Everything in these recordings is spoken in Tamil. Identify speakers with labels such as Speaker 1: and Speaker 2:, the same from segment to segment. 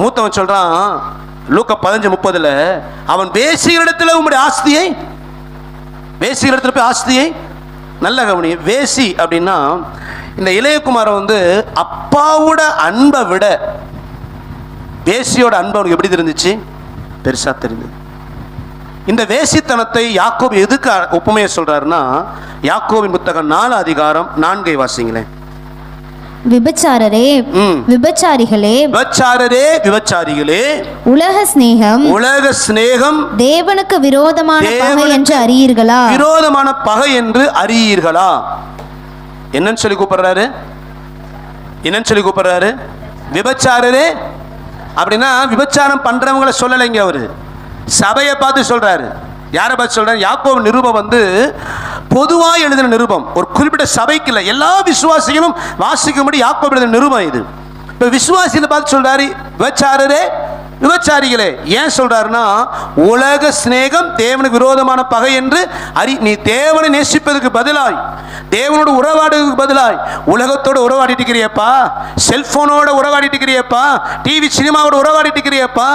Speaker 1: மூத்தவன் சொல்றான் லூக்க பதினஞ்சு முப்பதுல அவன் பேசுகிற இடத்துல உங்களுடைய ஆஸ்தியை வேசிகளிடத்துல போய் ஆஸ்தியை? நல்ல கவனி வேசி அப்படின்னா இந்த இளையகுமாரன் வந்து அப்பாவோட அன்பை விட வேசியோட அன்பு அவனுக்கு எப்படி தெரிஞ்சிச்சு? பெருசாக தெரிஞ்சது இந்த வேசித்தனத்தை யாக்கோபு எதுக்கு ஒப்புமையை சொல்கிறாருன்னா யாக்கோபின் புத்தகம் நாலு அதிகாரம் நான்கை வாசிங்களேன்.
Speaker 2: விபச்சாரரே. விபச்சாரிகளே
Speaker 1: விபச்சாரரே விபச்சாரிகளே.
Speaker 2: உலக சிநேகம்
Speaker 1: உலக சிநேகம்
Speaker 2: தேவனுக்கு விரோதமான பகை என்று அறியீர்களா?
Speaker 1: விரோதமான பகை என்று அறியீர்களா? என்னன்னு சொல்லி கூப்பிடுறாரு? என்னன்னு சொல்லி கூப்பிடுறாரு? விபச்சாரரே. அப்படின்னா விபச்சாரம் பண்றவங்கள சொல்லலைங்க அவரு. சபையை பார்த்து சொல்றாரு. யாரை பார்த்து சொல்றாரு? யாக்கோபு நிருபம் வந்து பொதுவாக எழுதின நிருபம். ஒரு குறிப்பிட்ட சபைக்கு இல்லை எல்லா விசுவாசிகளும் வாசிக்கும்படி யாக்கோபு எழுதின நிருபம் இது. இப்போ விசுவாசியில் பார்த்து சொல்றாரு விபச்சாரரே விபச்சாரிகளே ஏன் சொல்றாருன்னா உலக சிநேகம் தேவனுக்கு விரோதமான பகை என்று அறி நீ தேவனை நேசிப்பதற்கு பதிலாய் தேவனோட உறவாடுறதுக்கு பதிலாய் உலகத்தோட உறவாடிட்டு இருக்கிறியப்பா செல்போனோட உறவாடிட்டு இருக்கிறியப்பா டிவி சினிமாவோட உறவாடிட்டு இருக்கிறியப்பா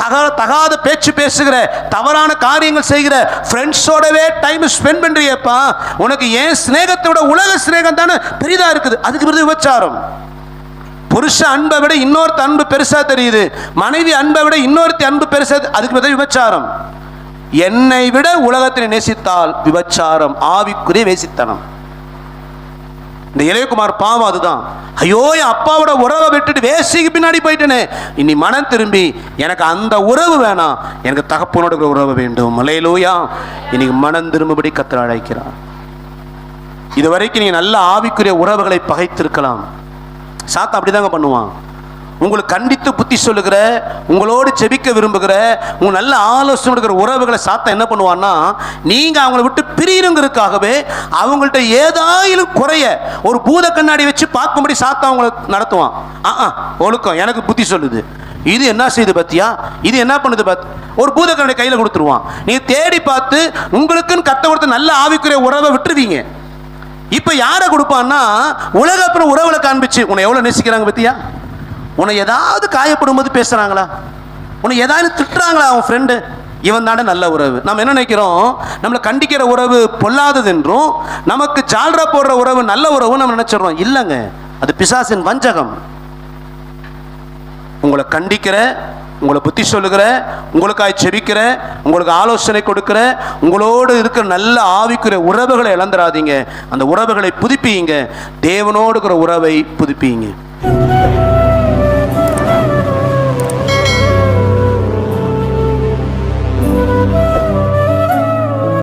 Speaker 1: தக தகாத பேச்சு பேசுகிற தவறான காரியங்கள் செய்கிற ஃப்ரெண்ட்ஸோடவே டைம் ஸ்பெண்ட் பண்ணுறியப்பா உனக்கு ஏன் சிநேகத்தோட உலக சிநேகம் தானே பெரிதாக இருக்குது அதுக்கு பிறகு விபச்சாரம். புருஷ அன்பை விட இன்னொருத்த அன்பு பெருசா தெரியுது. மனைவி அன்பை விட இன்னொருத்த அன்பு பெருசா அதுக்கு பதில் விபச்சாரம். என்னை விட உலகத்தை நேசித்தால் விபச்சாரம் ஆவிக்குரிய வேசித்தனம். இந்த இளையகுமார் பாவம் அதுதான். ஐயோ என் அப்பாவோட உறவை விட்டுட்டு வேசிக்கு பின்னாடி போயிட்டேனே. இனி மனம் திரும்பி எனக்கு அந்த உறவு வேணாம். எனக்கு தகப்பனோட உறவு வேண்டும். மலையிலூயா இன்னைக்கு மனம் திரும்பபடி கத்திர அழைக்கிறான் இது வரைக்கும் நீங்கள் நல்ல ஆவிக்குரிய உறவுகளை பகைத்திருக்கலாம். சாத்தா அப்படிதாங்க பண்ணுவான். உங்களுக்கு கண்டித்து புத்தி சொல்லுகிற உங்களோடு செபிக்க விரும்புகிற உங்க நல்ல ஆலோசனை கொடுக்கிற உறவுகளை சாத்தா என்ன பண்ணுவான்னா நீங்க அவங்கள விட்டு பிரியணுங்கிறதுக்காகவே அவங்கள்ட்ட ஏதாயிலும் குறைய ஒரு பூத கண்ணாடி வச்சு பார்க்கும்படி சாத்தா அவங்கள நடத்துவான். ஆ ஒழுக்கம். எனக்கு புத்தி சொல்லுது. இது என்ன செய்யுது பார்த்தியா இது என்ன பண்ணுது பாத்? ஒரு பூத கண்ணாடி கையில் கொடுத்துருவான். நீ தேடி பார்த்து உங்களுக்குன்னு கத்த கொடுத்த நல்ல ஆவிக்குரிய உறவை விட்டுருவீங்க. இப்போ யாரை கொடுப்பான்னா உலக அப்புறம் உறவுல காண்பிச்சு உன்னை எவ்வளோ நேசிக்கிறாங்க பத்தியா? உன்னை ஏதாவது காயப்படும் போது பேசுகிறாங்களா உன்னை ஏதாவது திட்டுறாங்களா அவன் ஃப்ரெண்டு இவன் தானே நல்ல உறவு. நம்ம என்ன நினைக்கிறோம்? நம்மளை கண்டிக்கிற உறவு பொல்லாதது என்றும் நமக்கு சால்ற போடுற உறவு நல்ல உறவு நம்ம நினைச்சிடறோம். இல்லைங்க. அது பிசாசின் வஞ்சகம். உங்களை கண்டிக்கிற உங்களை புத்தி சொல்லுகிறேன் உங்களுக்காய் செபிக்கிறேன் உங்களுக்கு ஆலோசனை கொடுக்குறேன் உங்களோடு இருக்கிற நல்ல ஆவிக்குரிய உறவுகளை இழந்துடாதீங்க. அந்த உறவுகளை புதுப்பியுங்க. தேவனோடு இருக்கிற உறவை புதுப்பியுங்க.